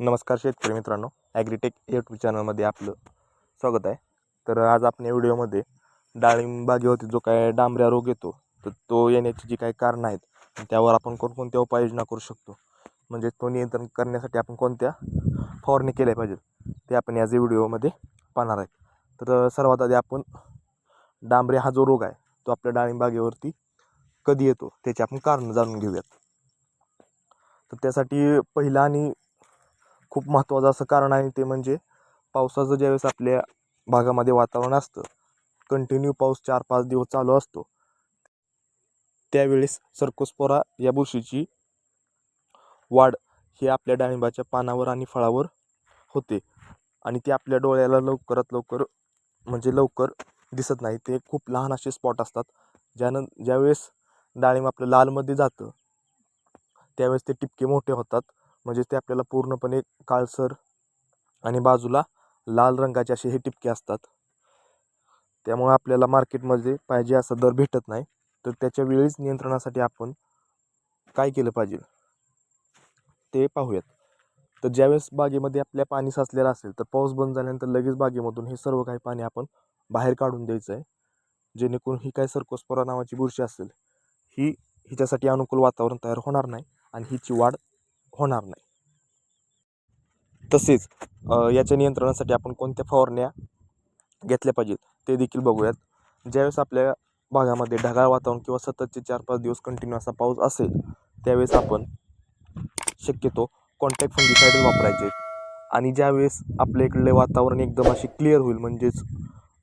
नमस्कार शेतकरी मित्रांनो ॲग्रीटेक यूट्यूब चॅनलमध्ये आपलं स्वागत आहे. तर आज आपण या व्हिडिओमध्ये डाळिंब बागेवरती जो काय डांबऱ्या रोग येतो तर तो येण्याची जी काही कारणं आहेत त्यावर आपण कोणकोणत्या उपाययोजना करू शकतो? म्हणजे तो नियंत्रण करण्यासाठी आपण कोणत्या फवारणी केल्या पाहिजेत ते आपण याच व्हिडिओमध्ये पाहणार आहे. तर सर्वात आधी आपण डांबरे हा जो रोग आहे तो आपल्या डाळिंब बागेवरती कधी येतो त्याची आपण कारणं जाणून घेऊयात. तर त्यासाठी पहिलं आणि खूप महत्त्वाचं असं कारण आहे ते म्हणजे पावसाचं ज्यावेळेस आपल्या भागामध्ये वातावरण असतं कंटिन्यू पाऊस चार पाच दिवस चालू असतो. त्यावेळेस सर्कोस्पोरा या बुरशीची वाढ ही आपल्या डाळिंबाच्या पानावर आणि फळावर होते आणि ती आपल्या डोळ्याला लवकरात लवकर म्हणजे लवकर दिसत नाही. ते खूप लहान असे स्पॉट असतात. ज्यानं ज्यावेळेस डाळिंब आपलं लालमध्ये जातं त्यावेळेस ते टिपके मोठे होतात. म्हणजे ते आपल्याला पूर्णपणे काळसर आणि बाजूला लाल रंगाचे असे हे टिपके असतात. त्यामुळे आपल्याला मार्केटमध्ये पाहिजे असा दर भेटत नाही. तर त्याच्या वेळीच नियंत्रणासाठी आपण काय केलं पाहिजे? ते पाहूयात. तर ज्यावेळेस बागेमध्ये आपल्या पाणी साचलेलं असेल तर पाऊस बंद झाल्यानंतर लगेच बागेमधून हे सर्व काही पाणी आपण बाहेर काढून द्यायचं आहे. जेणेकरून ही काय सर्कोस्पोरा नावाची बुरशी असेल ही हिच्यासाठी अनुकूल वातावरण तयार होणार नाही आणि हिची वाढ होणार नाही. तसेच याच्या नियंत्रणासाठी आपण कोणत्या फवारण्या घेतल्या पाहिजेत ते देखील बघूयात. ज्यावेळेस आपल्या भागामध्ये ढगाळ वातावरण किंवा सततचे चार पाच दिवस कंटिन्यू असा पाऊस असेल त्यावेळेस आपण शक्यतो कॉन्टॅक्ट फंगिसाईड वापरायचे. आणि ज्यावेळेस आपल्या इकडले वातावरण एकदम अशी क्लिअर होईल म्हणजेच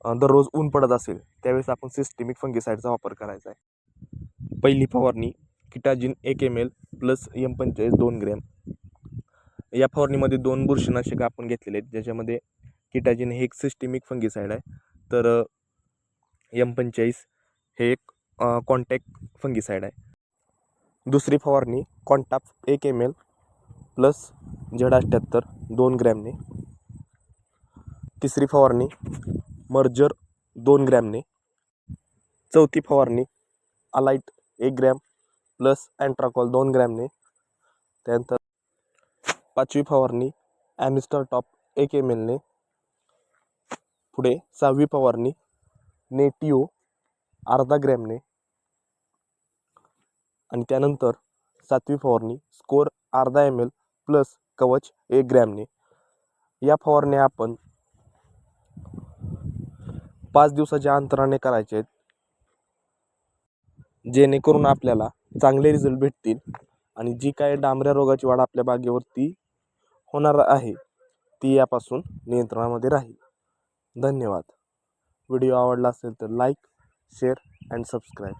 दररोज ऊन पडत असेल त्यावेळेस आपण सिस्टेमिक फंगिसाईडचा वापर करायचा आहे. पहिली फवारणी किटाजिन एक एम एल प्लस एम पंचेचाळीस दोन ग्रॅम. या फवारणीमध्ये दोन बुरशीनाशक आपण घेतलेले आहेत ज्याच्यामध्ये किटाजिन हे एक सिस्टेमिक फंगिसाईड आहे. तर एम पंचेचाळीस हे एक कॉन्टॅक्ट फंगिसाईड आहे. दुसरी फवारणी कॉन्टाप एक एम एल प्लस झेड अठ्ठ्याहत्तर दोन ग्रॅमने. तिसरी फवारणी मर्जर दोन ग्रॅमने. चौथी फवारणी अलाईट एक ग्रॅम प्लस अँट्राकॉल दोन ग्रॅमने. त्यानंतर पाचवी फवारणी ॲमिस्टर टॉप एक एम एलने. पुढे सहावी फवारणी नेटिओ अर्धा ग्रॅमने. आणि त्यानंतर सातवी फवारणी स्कोर अर्धा एम एल प्लस कवच एक ग्रॅमने. या फवारण्या आपण पाच दिवसाच्या अंतराने करायचे आहेत. जेणेकरून आपल्याला चांगले रिझल्ट भेटतील. आणि जी काय डांबऱ्या रोगाची वाढ आपल्या बागेवरती होणार आहे ती यापासून नियंत्रणामध्ये राहील. धन्यवाद. व्हिडिओ आवडला असेल तर लाईक शेअर अँड सबस्क्राईब